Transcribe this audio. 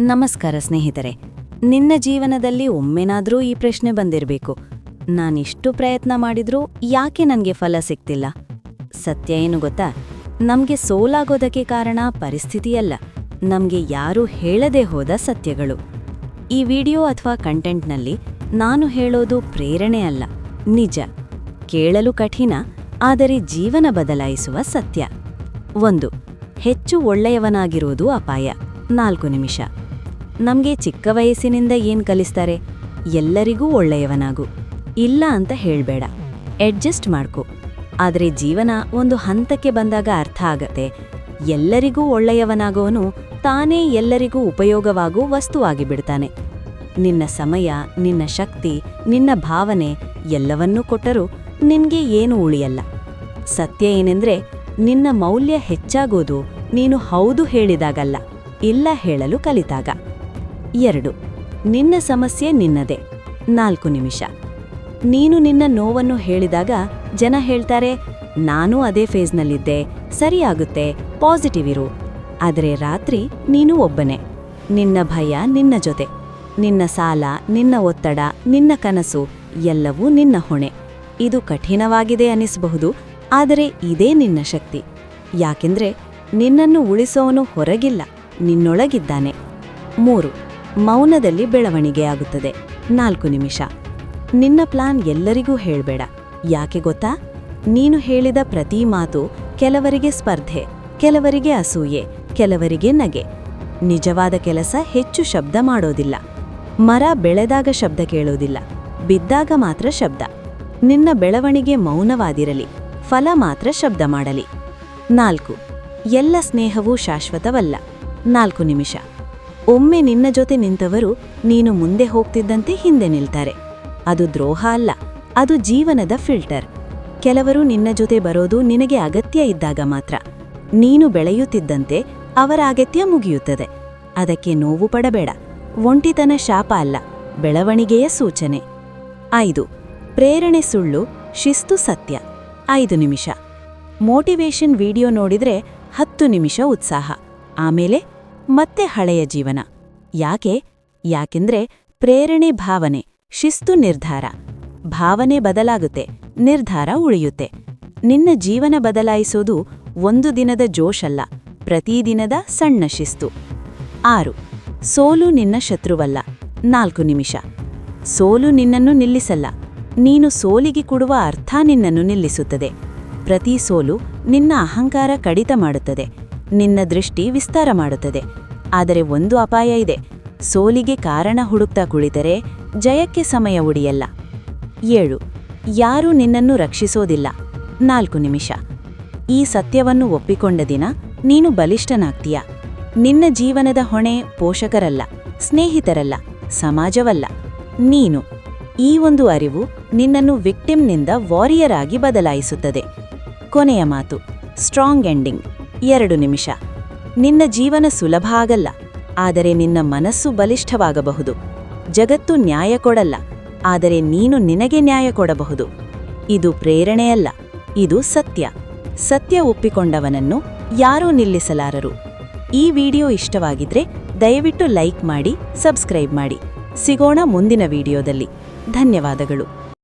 ನಮಸ್ಕಾರ ಸ್ನೇಹಿತರೆ. ನಿನ್ನ ಜೀವನದಲ್ಲಿ ಒಮ್ಮೆನಾದರೂ ಈ ಪ್ರಶ್ನೆ ಬಂದಿರಬೇಕು. ನಾನಿಷ್ಟು ಪ್ರಯತ್ನ ಮಾಡಿದ್ರೂ ಯಾಕೆ ನನಗೆ ಫಲ ಸಿಕ್ತಿಲ್ಲ? ಸತ್ಯ ಏನು ಗೊತ್ತಾ? ನಮ್ಗೆ ಸೋಲಾಗೋದಕ್ಕೆ ಕಾರಣ ಪರಿಸ್ಥಿತಿಯಲ್ಲ. ನಮ್ಗೆ ಯಾರೂ ಹೇಳದೆ ಹೋದ ಸತ್ಯಗಳು. ಈ ವಿಡಿಯೋ ಅಥವಾ ಕಂಟೆಂಟ್ನಲ್ಲಿ ನಾನು ಹೇಳೋದು ಪ್ರೇರಣೆ ಅಲ್ಲ, ನಿಜ. ಕೇಳಲು ಕಠಿಣ, ಆದರೆ ಜೀವನ ಬದಲಾಯಿಸುವ ಸತ್ಯ. ಒಂದು, ಹೆಚ್ಚು ಒಳ್ಳೆಯವನಾಗಿರುವುದು ಅಪಾಯ. ನಾಲ್ಕು ನಿಮಿಷ. ನಮ್ಗೆ ಚಿಕ್ಕ ವಯಸ್ಸಿನಿಂದ ಏನ್ ಕಲಿಸ್ತಾರೆ? ಎಲ್ಲರಿಗೂ ಒಳ್ಳೆಯವನಾಗು. ಇಲ್ಲ ಅಂತ ಹೇಳ್ಬೇಡ. ಅಡ್ಜಸ್ಟ್ ಮಾಡ್ಕೊ. ಆದರೆ ಜೀವನ ಒಂದು ಹಂತಕ್ಕೆ ಬಂದಾಗ ಅರ್ಥ ಆಗತ್ತೆ. ಎಲ್ಲರಿಗೂ ಒಳ್ಳೆಯವನಾಗೋನು ತಾನೇ ಎಲ್ಲರಿಗೂ ಉಪಯೋಗವಾಗೋ ವಸ್ತುವಾಗಿ ಬಿಡ್ತಾನೆ ನಿನ್ನ ಸಮಯ, ನಿನ್ನ ಶಕ್ತಿ, ನಿನ್ನ ಭಾವನೆ ಎಲ್ಲವನ್ನೂ ಕೊಟ್ಟರೂ ನಿನ್ಗೆ ಏನೂ ಉಳಿಯಲ್ಲ. ಸತ್ಯ ಏನೆಂದ್ರೆ ನಿನ್ನ ಮೌಲ್ಯ ಹೆಚ್ಚಾಗೋದು ನೀನು ಹೌದು ಹೇಳಿದಾಗಲ್ಲ, ಇಲ್ಲ ಹೇಳಲು ಕಲಿತಾಗ. ಎರಡು. ನಿನ್ನ ಸಮಸ್ಯೆ ನಿನ್ನದೇ. ನಾಲ್ಕು ನಿಮಿಷ. ನೀನು ನಿನ್ನ ನೋವನ್ನು ಹೇಳಿದಾಗ ಜನ ಹೇಳ್ತಾರೆ, ನಾನೂ ಅದೇ ಫೇಸ್ನಲ್ಲಿದ್ದೆ. ಸರಿಯಾಗುತ್ತೆ. ಪಾಸಿಟಿವ್ ಇರು. ಆದರೆ ರಾತ್ರಿ ನೀನು ಒಬ್ಬನೇ. ನಿನ್ನ ಭಯ ನಿನ್ನ ಜೊತೆ. ನಿನ್ನ ಸಾಲ, ನಿನ್ನ ಒತ್ತಡ, ನಿನ್ನ ಕನಸು ಎಲ್ಲವೂ ನಿನ್ನ ಹೊಣೆ. ಇದು ಕಠಿಣವಾಗಿದೆ ಅನಿಸಬಹುದು, ಆದರೆ ಇದೇ ನಿನ್ನ ಶಕ್ತಿ. ಯಾಕೆಂದ್ರೆ ನಿನ್ನನ್ನು ಉಳಿಸೋವನು ಹೊರಗಿಲ್ಲ, ನಿನ್ನೊಳಗಿದ್ದಾನೆ. ಮೂರು. ಮೌನದಲ್ಲಿ ಬೆಳವಣಿಗೆ ಆಗುತ್ತದೆ. ನಾಲ್ಕು ನಿಮಿಷ. ನಿನ್ನ ಪ್ಲಾನ್ ಎಲ್ಲರಿಗೂ ಹೇಳಬೇಡ. ಯಾಕೆ ಗೊತ್ತಾ? ನೀನು ಹೇಳಿದ ಪ್ರತಿ ಮಾತು ಕೆಲವರಿಗೆ ಸ್ಪರ್ಧೆ, ಕೆಲವರಿಗೆ ಅಸೂಯೆ, ಕೆಲವರಿಗೆ ನಗೆ. ನಿಜವಾದ ಕೆಲಸ ಹೆಚ್ಚು ಶಬ್ದ ಮಾಡೋದಿಲ್ಲ. ಮರ ಬೆಳೆದಾಗ ಶಬ್ದ ಕೇಳೋದಿಲ್ಲ. ಬಿದ್ದಾಗ ಮಾತ್ರ ಶಬ್ದ. ನಿನ್ನ ಬೆಳವಣಿಗೆ ಮೌನವಾದಿರಲಿ ಫಲ ಮಾತ್ರ ಶಬ್ದ ಮಾಡಲಿ. ನಾಲ್ಕು. ಎಲ್ಲ ಸ್ನೇಹವೂ ಶಾಶ್ವತವಲ್ಲ. ನಾಲ್ಕು ನಿಮಿಷ. ಒಮ್ಮೆ ನಿನ್ನ ಜೊತೆ ನಿಂತವರು ನೀನು ಮುಂದೆ ಹೋಗ್ತಿದ್ದಂತೆ ಹಿಂದೆ ನಿಲ್ತಾರೆ. ಅದು ದ್ರೋಹ ಅಲ್ಲ, ಅದು ಜೀವನದ ಫಿಲ್ಟರ್. ಕೆಲವರು ನಿನ್ನ ಜೊತೆ ಬರೋದು ನಿನಗೆ ಅಗತ್ಯ ಇದ್ದಾಗ ಮಾತ್ರ. ನೀನು ಬೆಳೆಯುತ್ತಿದ್ದಂತೆ ಅವರ ಅಗತ್ಯ ಮುಗಿಯುತ್ತದೆ. ಅದಕ್ಕೆ ನೋವು ಪಡಬೇಡ. ಒಂಟಿತನ ಶಾಪ ಅಲ್ಲ, ಬೆಳವಣಿಗೆಯ ಸೂಚನೆ. ಐದು, ಪ್ರೇರಣೆ ಸುಳ್ಳು, ಶಿಸ್ತು ಸತ್ಯ. ಐದು ನಿಮಿಷ. ಮೋಟಿವೇಶನ್ ವಿಡಿಯೋ ನೋಡಿದ್ರೆ ಹತ್ತು ನಿಮಿಷ ಉತ್ಸಾಹ. ಆಮೇಲೆ ಮತ್ತೆ ಹಳೆಯ ಜೀವನ. ಯಾಕೆ? ಯಾಕೆಂದ್ರೆ ಪ್ರೇರಣೆ ಭಾವನೆ, ಶಿಸ್ತು ನಿರ್ಧಾರ. ಭಾವನೆ ಬದಲಾಗುತ್ತೆ, ನಿರ್ಧಾರ ಉಳಿಯುತ್ತೆ. ನಿನ್ನ ಜೀವನ ಬದಲಾಯಿಸೋದು ಒಂದು ದಿನದ ಜೋಶಲ್ಲ ಪ್ರತಿದಿನದ ಸಣ್ಣ ಶಿಸ್ತು. ಆರು, ಸೋಲು ನಿನ್ನ ಶತ್ರುವಲ್ಲ, ನಾಲ್ಕು ನಿಮಿಷ. ಸೋಲು ನಿನ್ನನ್ನು ನಿಲ್ಲಿಸಲ್ಲ, ನೀನು ಸೋಲಿಗೆ ಕೊಡುವ ಅರ್ಥ ನಿನ್ನನ್ನು ನಿಲ್ಲಿಸುತ್ತದೆ. ಪ್ರತಿ ಸೋಲು ನಿನ್ನ ಅಹಂಕಾರ ಕಡಿತ ಮಾಡುತ್ತದೆ. ನಿನ್ನ ದೃಷ್ಟಿ ವಿಸ್ತಾರ ಮಾಡುತ್ತದೆ. ಆದರೆ ಒಂದು ಅಪಾಯ ಇದೆ. ಸೋಲಿಗೆ ಕಾರಣ ಹುಡುಕ್ತಾ ಕುಳಿತರೆ ಜಯಕ್ಕೆ ಸಮಯ ಉಡಿಯಲ್ಲ ಏಳು. ಯಾರೂ ನಿನ್ನನ್ನು ರಕ್ಷಿಸೋದಿಲ್ಲ. ನಾಲ್ಕು ನಿಮಿಷ. ಈ ಸತ್ಯವನ್ನು ಒಪ್ಪಿಕೊಂಡ ದಿನ ನೀನು ಬಲಿಷ್ಠನಾಗ್ತೀಯ. ನಿನ್ನ ಜೀವನದ ಹೊಣೆ ಪೋಷಕರಲ್ಲ, ಸ್ನೇಹಿತರಲ್ಲ, ಸಮಾಜವಲ್ಲ. ನೀನು. ಈ ಒಂದು ಅರಿವು ನಿನ್ನನ್ನು ವಿಕ್ಟಿಮ್ನಿಂದ ವಾರಿಯರ್ ಆಗಿ ಬದಲಾಯಿಸುತ್ತದೆ. ಕೊನೆಯ ಮಾತು. Strong ending. ಎರಡು ನಿಮಿಷ. ನಿನ್ನ ಜೀವನ ಸುಲಭ ಆಗಲ್ಲ, ಆದರೆ ನಿನ್ನ ಮನಸ್ಸು ಬಲಿಷ್ಠವಾಗಬಹುದು. ಜಗತ್ತು ನ್ಯಾಯ ಕೊಡಲ್ಲ, ಆದರೆ ನೀನು ನಿನಗೆ ನ್ಯಾಯ ಕೊಡಬಹುದು. ಇದು ಪ್ರೇರಣೆಯಲ್ಲ, ಇದು ಸತ್ಯ. ಸತ್ಯ ಒಪ್ಪಿಕೊಂಡವನನ್ನು ಯಾರೂ ನಿಲ್ಲಿಸಲಾರರು. ಈ ವಿಡಿಯೋ ಇಷ್ಟವಾಗಿದ್ರೆ ದಯವಿಟ್ಟು ಲೈಕ್ ಮಾಡಿ, ಸಬ್ಸ್ಕ್ರೈಬ್ ಮಾಡಿ. ಸಿಗೋಣ ಮುಂದಿನ ವಿಡಿಯೋದಲ್ಲಿ. ಧನ್ಯವಾದಗಳು.